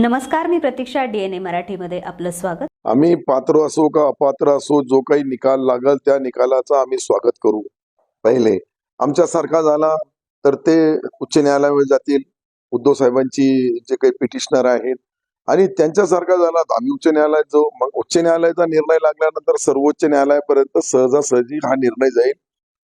नमस्कार मी प्रतीक्षा डीएनए मराठीमध्ये आपलं स्वागत. आम्ही पात्र असो का अपात्र असो जो काही निकाल लागल त्या निकालाचा आम्ही स्वागत करू. पहिले आमच्यासारखा झाला तर ते उच्च न्यायालयावर जातील. उद्धव साहेबांची जे काही पिटिशनर आहेत आणि त्यांच्यासारखा झाला तर आम्ही उच्च न्यायालयात जाऊ. मग उच्च न्यायालयाचा निर्णय लागल्यानंतर सर्वोच्च न्यायालयापर्यंत सहजासहजी हा निर्णय जाईल.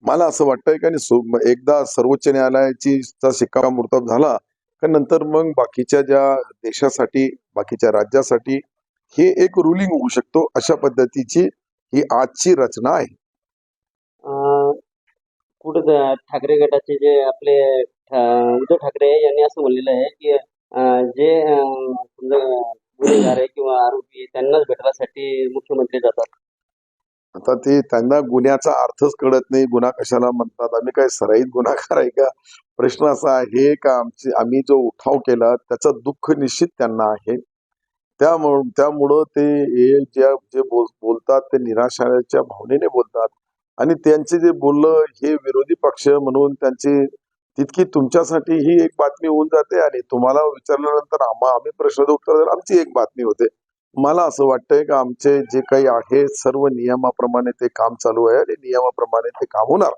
मला असं वाटतंय की एकदा सर्वोच्च न्यायालयाची शिक्कामोर्तब झाला कारण नंतर मग बाकीच्या ज्या देशासाठी बाकीच्या राज्यासाठी हे एक रुलिंग होऊ शकतो अशा पद्धतीची ही आजची रचना आहे. अं, ठाकरे गटाचे जे आपले ठा- उद्धव ठाकरे यांनी असं म्हणलेलं आहे की जे गुन्हेगार आहे किंवा आरोपी त्यांनाच भेटण्यासाठी मुख्यमंत्री जातात. आता ते त्यांना गुन्ह्याचा अर्थच कळत नाही. गुन्हा कशाला म्हणतात? आम्ही काय सराईत गुन्हागार आहे का? प्रश्न असा आहे का? आमची आम्ही जो उठाव केला त्याचं दुःख निश्चित त्यांना आहे. त्यामुळं त्यामुळं ते हे ज्या जे बोल बोलतात ते निराशाच्या भावनेने बोलतात. आणि त्यांचे जे बोललं हे विरोधी पक्ष म्हणून त्यांची तितकी तुमच्यासाठी ही एक बातमी होऊन जाते आणि तुम्हाला विचारल्यानंतर आम्हा आम्ही प्रश्न उत्तर द्यायला आमची एक बातमी होते. मला असं वाटतंय का आमचे जे काही आहे सर्व नियमाप्रमाणे ते काम चालू आहे आणि नियमाप्रमाणे ते काम होणार.